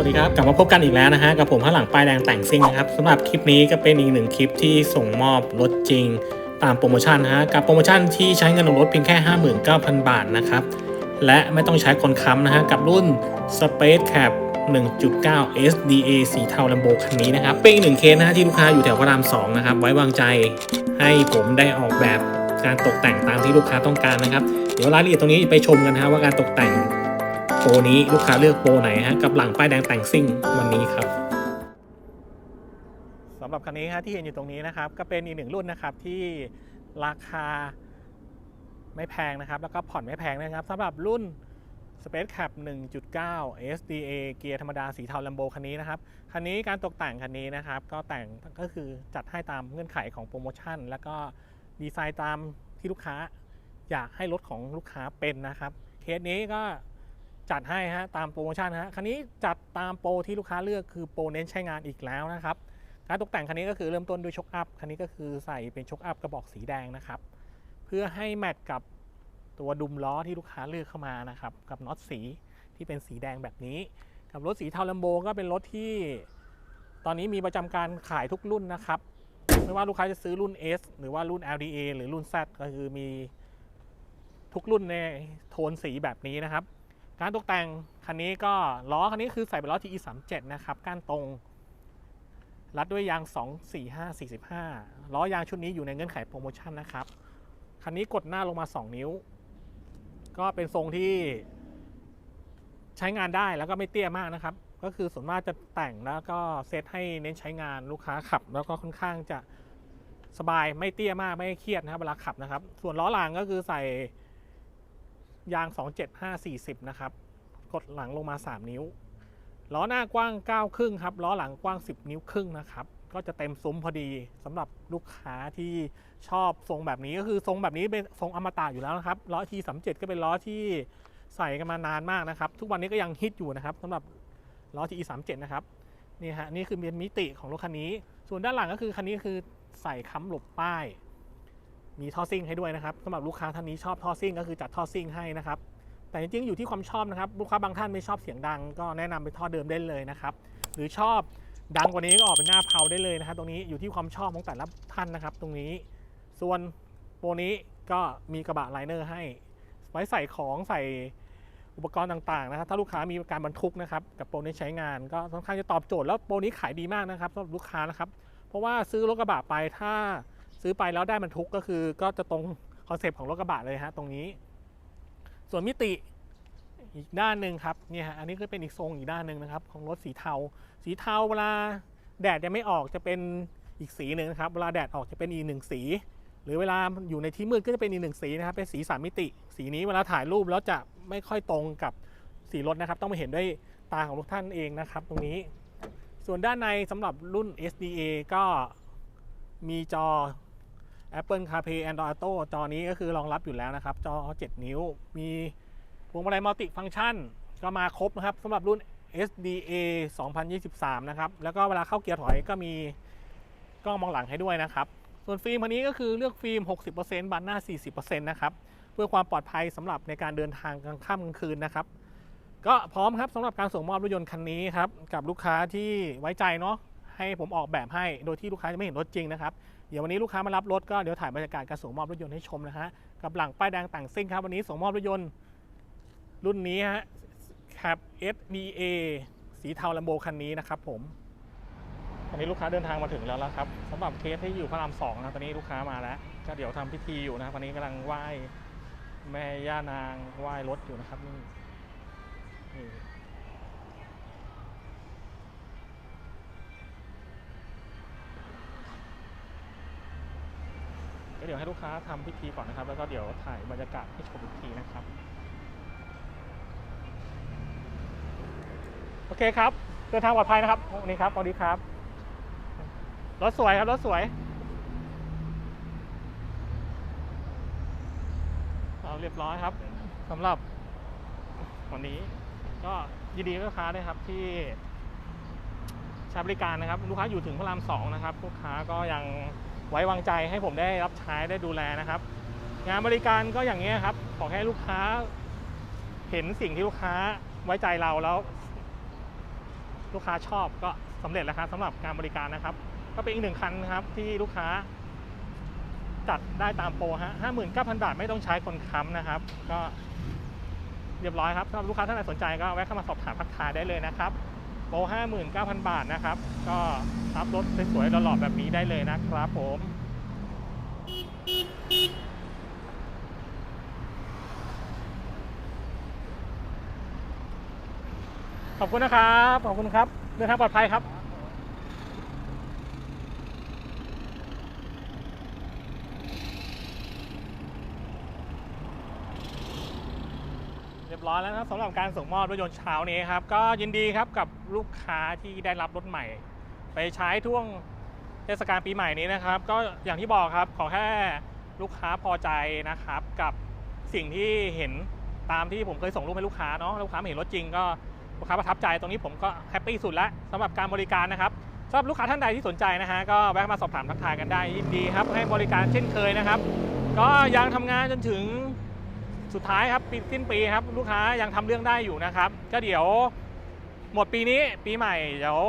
วัสดีครับ กลับมาพบกันอีกแล้วนะฮะกับผมข้างหลังป้ายแดงแต่งซิ่งนะครับสำหรับคลิปนี้ก็เป็นอีกหนึ่งคลิปที่ส่งมอบรถจริงตามโปรโมชั่นนะฮะกับโปรโมชั่นที่ใช้เงินลงรถเพียงแค่ 59,000 บาทนะครับและไม่ต้องใช้คนค้ำนะฮะกับรุ่น Space Cap 1.9 SDA สีเทาลัมโบคันนี้นะครับเป็นอีกหนึ่งเคสนะฮะที่ลูกค้าอยู่แถวพระราม2นะครับไว้วางใจให้ผมได้ออกแบบการตกแต่งตามที่ลูกค้าต้องการนะครับเดี๋ยวรายละเอียดตรงนี้ไปชมกันนะฮะว่าการตกแต่ง โปรนี้ลูกค้าเลือกโปรไหนฮะกับหลังป้ายแดงแต่งซิ่งวันนี้ครับสำหรับคันนี้ฮะที่เห็นอยู่ตรงนี้นะครับ ก็เป็นอีกหนึ่งรุ่นนะครับที่ราคาไม่แพงนะครับ แล้วก็ผ่อนไม่แพงนะครับสำหรับรุ่น Space Cap 1.9 SDA เกียร์ธรรมดาสีเทาลัมโบคันนี้นะครับ คันนี้การตกแต่งคันนี้นะครับ ก็แต่งก็คือจัดให้ตามเงื่อนไขของโปรโมชั่น แล้วก็ดีไซน์ตามที่ลูกค้า อยากให้รถของลูกค้าเป็นนะครับ เคสนี้ก็ จัดให้ฮะตามโปรโมชั่นฮะคันนี้จัดตามโปรที่ลูกค้าเลือกคือโปรเน้นใช้งานอีกแล้วนะครับการตกแต่งคันนี้ก็คือเริ่มต้นด้วยช็อคอัพคันนี้ก็คือใส่เป็นช็อคอัพกระบอกสีแดงนะครับ เพื่อให้แมทกับตัวดุมล้อที่ลูกค้าเลือกเข้ามานะครับกับน็อตสีที่เป็นสีแดงแบบนี้ กับรถสีเทาลัมโบก็เป็นรถที่ ตอนนี้มีประจำการขายทุกรุ่นนะครับ ไม่ว่าลูกค้าจะซื้อรุ่น S หรือว่ารุ่น LDA หรือรุ่น Z ก็คือมีทุกรุ่นในโทนสีแบบนี้นะครับ การตกแต่งคันนี้ก็ล้อคันนี้คือใส่เป็นล้อ TE 3 7นะครับก้านตรงรัดด้วยยาง 2 4 5 45 ล้อยางชุดนี้อยู่ในเงื่อนไขโปรโมชั่นนะครับ คันนี้กดหน้าลงมา 2 นิ้ว ก็เป็นทรงที่ใช้งานได้แล้วก็ไม่เตี้ยมากนะครับ ก็คือส่วนมากจะแต่งแล้วก็เซตให้เน้นใช้งานลูกค้าขับ แล้วก็ค่อนข้างจะสบายไม่เตี้ยมากไม่เครียดนะครับเวลาขับนะครับ ส่วนล้อหลังก็คือใส่ ยาง 27540 นะครับ กดหลังลงมา 3 นิ้ว ล้อหน้ากว้าง 9 ครึ่งครับ ล้อหลังกว้าง 10 นิ้วครึ่งนะครับ ก็จะเต็มซุ้มพอดีสำหรับลูกค้าที่ชอบทรงแบบนี้ก็คือทรงแบบนี้เป็นทรงอมตะอยู่แล้วนะครับ ล้อ T37 ก็เป็นล้อที่ใส่กันมานานมากนะครับ ทุกวันนี้ก็ยังฮิตอยู่นะครับสำหรับล้อ T37 นะครับ นี่ฮะ นี่คือเป็นมิติของรถคันนี้ ส่วนด้านหลังก็คือคันนี้คือใส่ค้ำหลบป้าย มีท่อซิ่งให้ด้วยนะครับสำหรับลูกค้าท่านนี้ชอบท่อซิ่งก็คือจัดท่อซิ่งให้นะครับแต่จริงๆอยู่ที่ความชอบนะครับลูกค้าบางท่านไม่ชอบเสียงดัง ก็แนะนำเป็นท่อเดิมได้เลยนะครับหรือชอบดังกว่านี้ก็ออกเป็นหน้าเพาได้เลยนะครับตรงนี้อยู่ที่ความชอบของแต่ละท่านนะครับ ตรงนี้ ส่วนโปรนี้ก็มีกระบะไลเนอร์ให้ ไว้ใส่ของใส่อุปกรณ์ต่างๆนะครับ ถ้าลูกค้ามีการบรรทุกนะครับกับโปรนี้ใช้งานก็ค่อนข้างจะตอบโจทย์แล้วโปรนี้ขายดีมากนะครับสำหรับลูกค้านะครับ เพราะว่าซื้อรถกระบะไปถ้า ซื้อไปแล้วได้บรรทุกก็คือก็จะตรงคอนเซปต์ของรถกระบะเลยฮะตรงนี้ ส่วนมิติอีกด้านหนึ่งครับเนี่ยฮะอันนี้ก็เป็นอีกทรงอีกด้านหนึ่งนะครับ ของรถสีเทา สีเทาเวลาแดดยังไม่ออกจะเป็นอีกสีหนึ่งนะครับเวลาแดดออกจะเป็นอีกหนึ่งสี หรือเวลาอยู่ในที่มืดก็จะเป็นอีกหนึ่งสีนะครับเป็นสีสามมิติ สีนี้เวลาถ่ายรูปแล้วจะไม่ค่อยตรงกับสีรถนะครับ ต้องมาเห็นด้วยตาของทุกท่านเองนะครับ ตรงนี้ ส่วนด้านในสำหรับรุ่น SDA ก็มีจอ Apple CarPlay Android Auto จอนี้ก็คือรองรับอยู่แล้วนะครับ จอ 7 นิ้ว มีพวงมาลัยมัลติฟัง c t ชัน ก็มาครบนะครับสำหรับรุ่น SDA 2023 นะครับ แล้วก็เวลาเข้าเกียร์ถอยก็มีกล้องมองหลังให้ด้วยนะครับ ส่วนฟิล์มคันนี้ก็คือเลือกฟิล์ม 60%บานหน้า 40%นะครับเพื่อความปลอดภัยสำหรับในการเดินทางกลางค่ำกลางคืนนะครับ ก็พร้อมครับสำหรับการส่งมอบรถยนต์คันนี้ครับกับลูกค้าที่ไว้ใจเนาะให้ผมออกแบบให้โดยที่ลูกค้าจะไม่เห็นรถจริงนะครับ เดี๋ยววันนี้ลูกค้ามารับรถก็เดี๋ยวถ่ายบรรยากาศการส่งมอบรถยนต์ให้ชมนะฮะกับหลังป้ายแดงต่างซิ่งครับวันนี้ส่งมอบรถยนต์ รุ่นนี้ฮะ Cap SDA สีเทาลัมโบคันนี้นะครับผมตอนนี้ลูกค้าเดินทางมาถึงแล้วแล้วครับสำหรับเคสที่อยู่พระรามสองนะตอนนี้ลูกค้ามาแล้ว ก็เดี๋ยวทำพิธีอยู่นะครับวันนี้กำลังไหว้แม่ย่านางไหว้รถอยู่นะครับนี่ เดี๋ยวให้ลูกค้าทำพิธีก่อนนะครับ แล้วก็เดี๋ยวถ่ายบรรยากาศให้ชมอีกทีนะครับ โอเคครับ เดินทางปลอดภัยนะครับวันนี้ครับสวัสดีครับ รถสวยครับ รถสวยเอาเรียบร้อยครับสำหรับวันนี้ก็ยินดีกับลูกค้าด้วยครับที่ใช้บริการนะครับ ลูกค้าอยู่ถึงพระรามสองนะครับ ลูกค้าก็ยัง ไว้วางใจให้ผมได้รับใช้ได้ดูแลนะครับ งานบริการก็อย่างนี้ครับ ขอให้ลูกค้า เห็นสิ่งที่ลูกค้าไว้ใจเราแล้ว ลูกค้าชอบก็สำเร็จแล้วครับสำหรับการบริการนะครับ ก็เป็นอีกหนึ่งคันนะครับที่ลูกค้า จัดได้ตามโปรฮะห้าหมื่นเก้าพันบาทไม่ต้องใช้คนค้ำนะครับ ก็เรียบร้อยครับสำหรับลูกค้าท่านไหนสนใจก็แวะเข้ามาสอบถามทักทายได้เลยนะครับ โปรห้าหมื่นเก้าพันบาทนะครับ ก็รับรถสวยๆหล่อๆแบบนี้ได้เลยนะครับผมขอบคุณนะครับ ขอบคุณครับ เดินทางปลอดภัยครับ เร้อยแล้วนะครับสำหรับการส่งมอบรถยนต์เช้านี้ครับก็ยินดีครับกับลูกค้าที่ได้รับรถใหม่ ไปใช้ช่วงเทศกาลปีใหม่นี้นะครับ ก็อย่างที่บอกครับขอแค่ลูกค้าพอใจนะครับกับสิ่งที่เห็นตามที่ผมเคยส่งรูปให้ลูกค้าเนาะลูกค้ามาเห็นรถจริงก็ลูกค้าประทับใจตรงนี้ผมก็แฮปปี้สุดแล้วสำหรับการบริการนะครับสำหรับลูกค้าท่านใดที่สนใจนะฮะก็แวะมาสอบถามทักทายกันได้ยินดีครับให้บริการเช่นเคยนะครับ ก็ยังทำงานจนถึง สุดท้ายครับปีสิ้นปีครับ ลูกค้ายังทำเรื่องได้อยู่นะครับ ก็เดี๋ยวหมดปีนี้ปีใหม่เดี๋ยว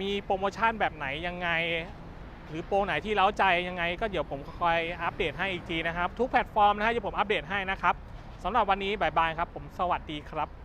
มีโปรโมชั่นแบบไหนยังไง หรือโปรไหนที่เล้าใจยังไง ก็เดี๋ยวผมคอยอัปเดตให้อีกทีนะครับ ทุกแพลตฟอร์มนะฮะเดี๋ยวผมอัปเดตให้นะครับสำหรับวันนี้บายบายครับ ผมสวัสดีครับ